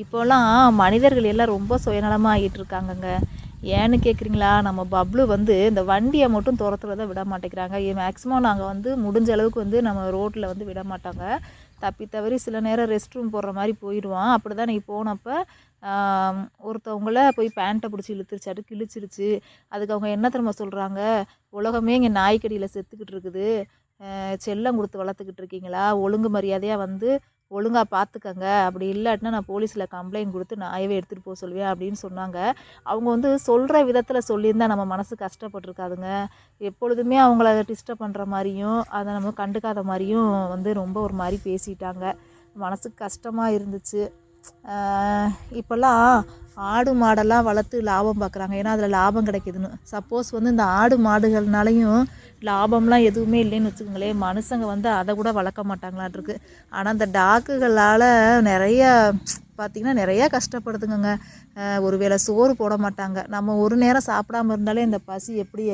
இப்போலாம் மனிதர்கள் எல்லாம் ரொம்ப சுயநலமாக ஆகிட்டு இருக்காங்கங்க ஏன்னு கேட்குறீங்களா நம்ம பப்ளு வந்து இந்த வண்டியை மட்டும் துரத்துறத விட மாட்டேங்கிறாங்க. மேக்ஸிமம் நாங்கள் வந்து முடிஞ்ச அளவுக்கு வந்து நம்ம ரோட்டில் வந்து விட மாட்டாங்க. தப்பி தவறி சில நேரம் ரெஸ்ட் ரூம் போடுற மாதிரி போயிடுவான். அப்படி தான் நீ போனப்போ ஒருத்தவங்கள போய் பேண்ட்டை பிடிச்சி இழுத்துருச்சாட்டு கிழிச்சிருச்சு. அதுக்கு அவங்க என்ன திரும்ப சொல்கிறாங்க உலகமே இங்கே நாய்க்கடியில் செத்துக்கிட்டு இருக்குது. செல்லம் கொடுத்து வளர்த்துக்கிட்டு இருக்கீங்களா? ஒழுங்கு மரியாதையாக வந்து ஒழுங்காக பார்த்துக்கங்க அப்படி இல்லாட்டினா நான் போலீஸில் கம்ப்ளைண்ட் கொடுத்து நாயவே எடுத்துகிட்டு போக சொல்லுவேன் அப்படின்னு சொன்னாங்க. அவங்க வந்து சொல்கிற விதத்தில் சொல்லியிருந்தா நம்ம மனசு கஷ்டப்பட்டுருக்காதுங்க. எப்பொழுதுமே அவங்கள டிஸ்டர்ப் பண்ணுற மாதிரியும் அதை நம்ம கண்டுக்காத மாதிரியும் வந்து ரொம்ப ஒரு மாதிரி பேசிட்டாங்க. மனசுக்கு கஷ்டமாக இருந்துச்சு. இப்போல்லாம் ஆடு மாடெல்லாம் வளர்த்து லாபம் பார்க்குறாங்க. ஏன்னா அதில் லாபம் கிடைக்குதுன்னு. சப்போஸ் வந்து இந்த ஆடு மாடுகள்னாலையும் லாபம்லாம் எதுவுமே இல்லைன்னு வச்சுக்கோங்களேன். மனுஷங்க வந்து அதை கூட வளர்க்க மாட்டாங்களான்ருக்கு ஆனால் இந்த டாக்குகளால் நிறைய பார்த்திங்கன்னா நிறையா கஷ்டப்படுதுங்கங்க. ஒரு வேளை சோறு போட மாட்டாங்க. நம்ம ஒரு நேரம் சாப்பிடாம இருந்தாலே இந்த பசி எப்படி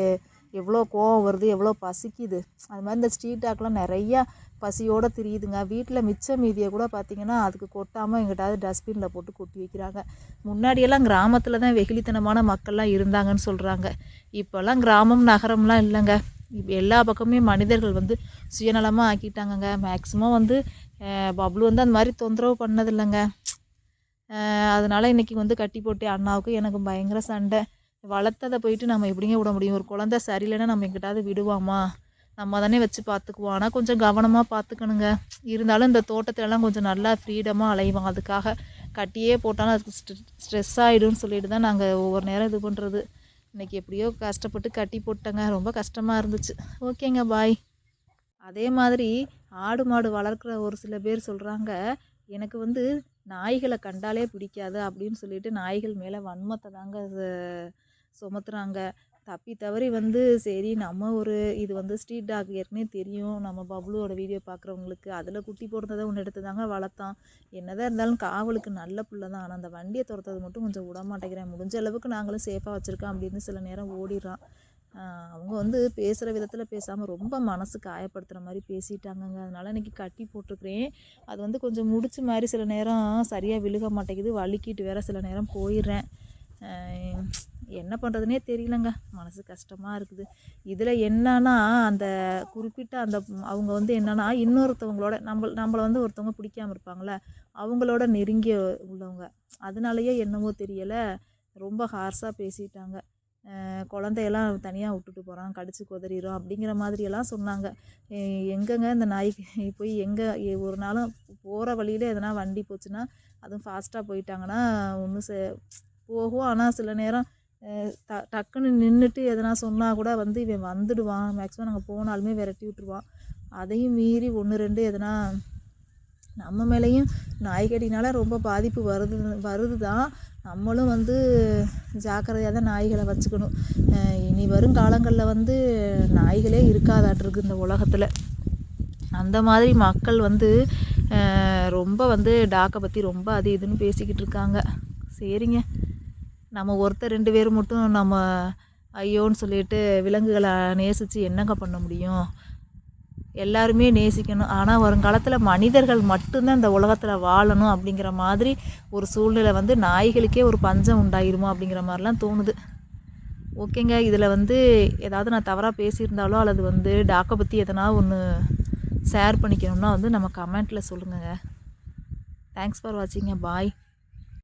எவ்வளோ கோவம் வருது எவ்வளோ பசிக்குது. அது மாதிரி இந்த ஸ்ட்ரீட் டாக்லாம் நிறையா பசியோடு திரியுதுங்க. வீட்டில் மிச்ச மீதியை கூட பார்த்திங்கன்னா அதுக்கு கொட்டாமல் எங்கிட்டாவது டஸ்ட்பினில் போட்டு கொட்டி வைக்கிறாங்க. முன்னாடியெல்லாம் கிராமத்தில் தான் வெகுளித்தனமான மக்கள்லாம் இருந்தாங்கன்னு சொல்கிறாங்க இப்போல்லாம் கிராமம் நகரம்லாம் இல்லைங்க. இப்போ எல்லா பக்கமே மனிதர்கள் வந்து சுயநலமாக ஆக்கிட்டாங்கங்க. மேக்ஸிமம் வந்து பப்ளு வந்து அந்த மாதிரி தொந்தரவு பண்ணதில்லைங்க. அதனால் இன்றைக்கி வந்து கட்டி போட்டு அண்ணாவுக்கும் எனக்கு பயங்கர சண்டை. வளர்த்ததை போயிட்டு நம்ம எப்படிங்க விட முடியும்? ஒரு குழந்த சரியில்லைன்னா நம்ம எங்கிட்டாவது விடுவாமா? நம்ம தானே வச்சு பார்த்துக்குவோம். ஆனால் கொஞ்சம் கவனமாக பார்த்துக்கணுங்க. இருந்தாலும் இந்த தோட்டத்திலலாம் கொஞ்சம் நல்லா ஃப்ரீடமாக அலைவோம். அதுக்காக கட்டியே போட்டாலும் அதுக்கு ஸ்ட்ரெஸ் ஆகிடும்னு சொல்லிட்டு தான் நாங்கள் ஒவ்வொரு நேரம் இது பண்ணுறது இன்றைக்கி எப்படியோ கஷ்டப்பட்டு கட்டி போட்டேங்க. ரொம்ப கஷ்டமாக இருந்துச்சு. ஓகேங்க பாய். அதே மாதிரி ஆடு மாடு வளர்க்குற ஒரு சில பேர் சொல்கிறாங்க எனக்கு வந்து நாய்களை கண்டாலே பிடிக்காது அப்படின்னு சொல்லிட்டு நாய்கள் மேலே வன்மத்தை தாங்க சுமத்துறாங்க. தப்பி தவறி வந்து சரி நம்ம ஒரு இது வந்து ஸ்ட்ரீட் டாக் ஏற்கனவே தெரியும். நம்ம பப்ளுவோட வீடியோ பார்க்குறவங்களுக்கு அதில் குட்டி போடுறதை ஒன்று எடுத்து தாங்க வளர்த்தான். என்னதான் இருந்தாலும் காவலுக்கு நல்ல பிள்ளை தான் ஆனால் அந்த வண்டியை துரத்தது மட்டும் கொஞ்சம் விட மாட்டேங்கிறேன் முடிஞ்ச அளவுக்கு நாங்களும் சேஃபாக வச்சுருக்கோம் அப்படின்னு சில நேரம் ஓடிடுறான். அவங்க வந்து பேசுகிற விதத்தில் பேசாமல் ரொம்ப மனசு காயப்படுத்துகிற மாதிரி பேசிட்டாங்கங்க. அதனால் இன்றைக்கி கட்டி போட்டிருக்கிறேன். அது வந்து கொஞ்சம் முடிச்ச மாதிரி சில நேரம் சரியாக விழுக மாட்டேங்குது. வலிக்கிட்டு வேற சில நேரம் போயிடுறேன். என்ன பண்ணுறதுனே தெரியலங்க. மனசு கஷ்டமாக இருக்குது. இதில் என்னன்னா அந்த குறிப்பிட்ட அந்த அவங்க வந்து என்னன்னா இன்னொருத்தவங்களோட நம்ம நம்மளை வந்து ஒருத்தவங்க பிடிக்காம இருப்பாங்களே அவங்களோட நெருங்கிய உள்ளவங்க. அதனாலயே என்னமோ தெரியலை ரொம்ப ஹார்ஸாக பேசிட்டாங்க. குழந்தையெல்லாம் தனியாக விட்டுட்டு போகிறான் கடிச்சு குதறிடும் அப்படிங்கிற மாதிரியெல்லாம் சொன்னாங்க. எங்கெங்க எங்கங்க இந்த நாய்க்கு போய் எங்கே ஒரு நாளும் போகிற வழியில் எதனா வண்டி போச்சுன்னா அதுவும் ஃபாஸ்ட்டாக போயிட்டாங்கன்னா ஒன்றும் சே போகும். ஆனால் சில நேரம் ட டக்குன்னு நின்றுட்டு எதனா சொன்னால் கூட வந்து இவன் வந்துடுவான். மேக்ஸிமம் நாங்கள் போனாலுமே விரட்டி விட்ருவான் அதையும் மீறி ஒன்று ரெண்டு எதனா நம்ம மேலேயும் நாய்கடினால ரொம்ப பாதிப்பு வருது வருது தான் நம்மளும் வந்து ஜாக்கிரதையாக தான் நாய்களை வச்சுக்கணும். இனி வரும் காலங்களில் வந்து நாய்களே இருக்காதாட்டிருக்கு இந்த உலகத்தில். அந்த மாதிரி மக்கள் வந்து ரொம்ப வந்து டாக்கை பற்றி ரொம்ப அது இதுன்னு பேசிக்கிட்டு இருக்காங்க. சரிங்க. நம்ம ஒருத்தர் ரெண்டு பேர் மட்டும் நம்ம ஐயோன்னு சொல்லிட்டு விலங்குகளை நேசித்து என்னங்க பண்ண முடியும்? எல்லாருமே நேசிக்கணும். ஆனால் வருங்காலத்தில் மனிதர்கள் மட்டும்தான் இந்த உலகத்தில் வாழணும் அப்படிங்கிற மாதிரி ஒரு சூழ்நிலை வந்து நாய்களுக்கே ஒரு பஞ்சம் உண்டாயிருமோ அப்படிங்கிற மாதிரிலாம் தோணுது. ஓகேங்க. இதில் வந்து ஏதாவது நான் தவறாக பேசியிருந்தாலோ அல்லது வந்து டாக்கை பற்றி எதனா ஒன்று ஷேர் பண்ணிக்கணும்னா வந்து நம்ம கமெண்ட்டில் சொல்லுங்கள் தேங்க்ஸ் ஃபார் வாட்சிங்க பாய்